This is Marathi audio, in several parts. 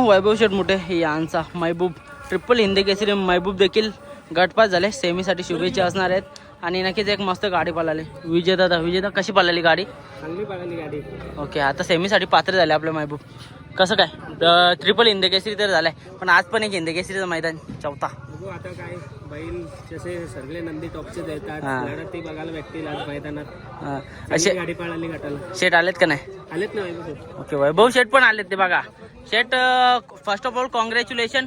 वैभव शेठ मोठे यांचा महबूब. ट्रिपल हिंदी केसरी महबूब देखील गटपास झाले सेमीसाठी शुभेच्छा असणार आहेत. आणि नक्कीच एक मस्त गाडी पळाली. विजेता विजेता कशी पळाली गाडी? चांगली पळाली गाडी. ओके आता सेमीसाठी पात्र झाले आपले महबूब. कसं काय? ट्रिपल हिंदी केसरी तर झालाय पण आज पण एक हिंदी केसरीचं मैदान चौथा. बघू आता काय बैल जसे सगळे नंदी टॉपचे देतात हा. लढत ती बघायला भेटतील आज मैदानात. असे गाडी पळाली गटाला. शेट आलेत का नाही? आलेत ना वैभव? ओके वैभव शेट पण आलेत ते बघा. शेट फर्स्ट ऑफ ऑल कॉंग्रॅच्युलेशन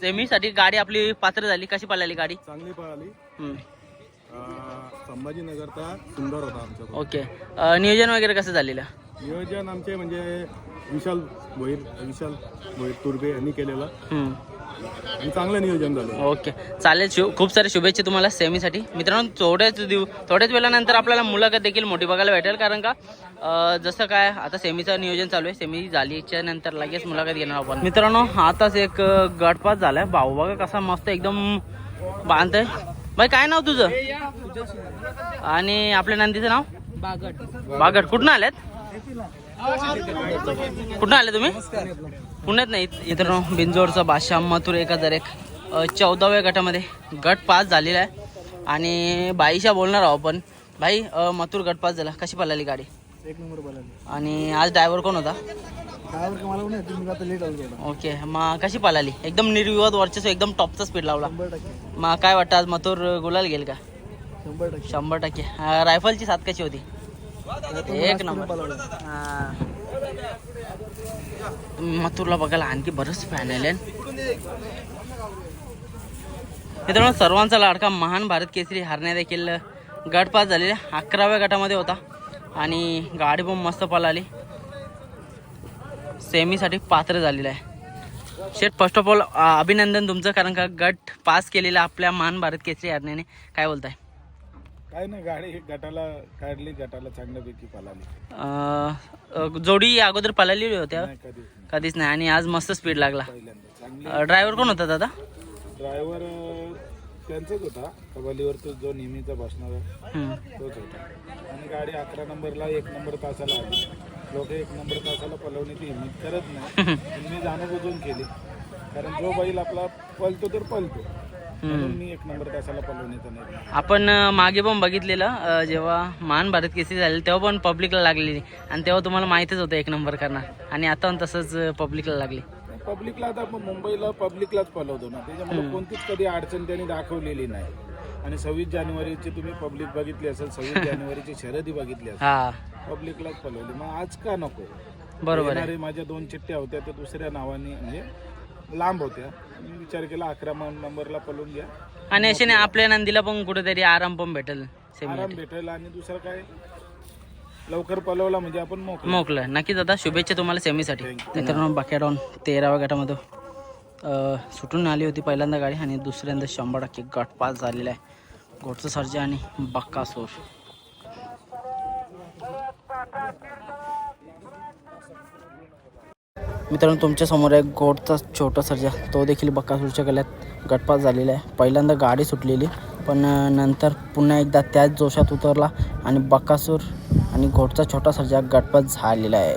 सेमीसाठी गाडी आपली पात्र झाली. कशी पळाली गाडी? चांगली पळाली. हम्म. अं, संभाजीनगरचा सुंदर होता आमचा ओके. अं, नियोजन वगैरे कसं झालेलं? नियोजन आमचे म्हणजे विशाल भोईर विशाल भोईर तुर्बे यांनी केलेलं. हम्म. आणि चांगलं नियोजन झालं. ओके. चालेल शु खूप सारे शुभेच्छा तुम्हाला सेमीसाठी. मित्रांनो थोड्याच दिव थोड्याच वेळानंतर आपल्याला मुलाखत देखील मोठी बघायला भेटेल कारण का जसं काय आता सेमीचं नियोजन चालू आहे. सेमी झालीच्या नंतर लगेच मुलाखत घेणार आपण. मित्रांनो आताच एक गटपास झालाय. भाऊ बघा कसा मस्त एकदम बांधतय. बाई काय नाव तुझं? आणि आपल्या नंदीचं नाव? बागट बागड. कुठून आल्यात कुठून आले तुम्ही? पुण्यात नाही मित्रांनो बिंजोडचा बादशाह मथुर एक हजार एक चौदाव्या गटामध्ये गट पास झालेला आहे. आणि बाईशा बोलणार आहोत आपण. भाई मथुर गट पास झाला. कशी पळाली गाडी? एक नंबर पळाली. आणि आज ड्रायव्हर कोण होता? ओके. मग कशी पळाली? एकदम निर्विवाद वर्चस्व एकदम टॉपचा स्पीड लावला. मग काय वाटतं आज मथुर गुलाल घेईल का? शंभर टक्के. रायफलची साथ कशी होती? एक नंबर. मथुरला बघायला आणखी बरंच फॅन आले मित्रांनो सर्वांचा लाडका महान भारत केसरी हरणे देखील गट पास झालेला अकराव्या गटामध्ये होता. आणि गाडी पण मस्त पळाली. सेमीसाठी पात्र झालेलं आहे. शेठ फर्स्ट ऑफ ऑल अभिनंदन तुमचं कारण का गट पास केलेला आपल्या महान भारत केसरी हरण्याने. काय बोलताय? काय नाही गाडी गटाला काढली गटाला चांगल्यापैकी पळाली. अं, जोडी अगोदर पळालेली होत्या? नाही कधी कधीच नाही. आणि आज मस्त स्पीड लागला. पहिल्यांदा. चांगली ड्रायव्हर कोण होता दादा? ड्रायव्हर त्यांचाच होता. कबालीवर तो जो नेहमीचा बसणारा हम्म. तोच होता. आणि गाडी अकरा नंबरला एक नंबर तासाला आली. लोक एक नंबर तासाला पलवण्याची हिंमत करत नाही. पण मी जाणून केली. कारण जो बैल आपला पलतो तर पलतो मी एक नंबर पलवण्याचा आपण अं, मागे पण बघितलेलं अं, जेव्हा महान भारत केसरी झाले तेव्हा पण पब्लिकला लागलेली. आणि तेव्हा तुम्हाला माहितीच होतं एक नंबर करणार. आणि आता पण तसंच पब्लिकला लागली. पब्लिकला आता आपण मुंबईला पब्लिकला पलवतो ना. त्याच्यामुळे कोणतीच कधी अडचण त्यांनी दाखवलेली नाही. आणि सव्वीस जानेवारीची तुम्ही पब्लिक बघितली असेल सव्वीस जानेवारीची शर्यती बघितली असेल हा. पब्लिकलाच पलवली. मग आज का नको? बरोबर आहे. येणारे माझ्या दोन चिठ्ठ्या होत्या त्या दुसऱ्या नावाने म्हणजे लांब होत्या. मी विचार केला अकरा नंबरला पलवून घ्या. आणि अशाने आपल्या नंदीला पण कुठेतरी आराम पण भेटेल सेमी आराम भेटेल आणि दुसरं काय? लवकर पलवला म्हणजे आपण मोकलं नक्कीच आता शुभेच्छा तुम्हाला सेमीसाठी मित्रांनो बाक्याडॉन तेराव्या गटामध्ये सुटून आली होती पहिल्यांदा गाडी आणि दुसऱ्यांदा शंभर टक्के गट पास झालेला आहे. घोटचं सर्जा आणि बक्कासूर मित्रांनो तुमच्यासमोर एक गोडचा छोटा सर्जा तो देखील बक्कासूरच्या गल्यात गटपास झालेला आहे. पहिल्यांदा गाडी सुटलेली पण नंतर पुन्हा एकदा त्याच जोशात उतरला आणि बक्कासूर आणि घोटचा छोटा सर्जा गटपास झालेला आहे.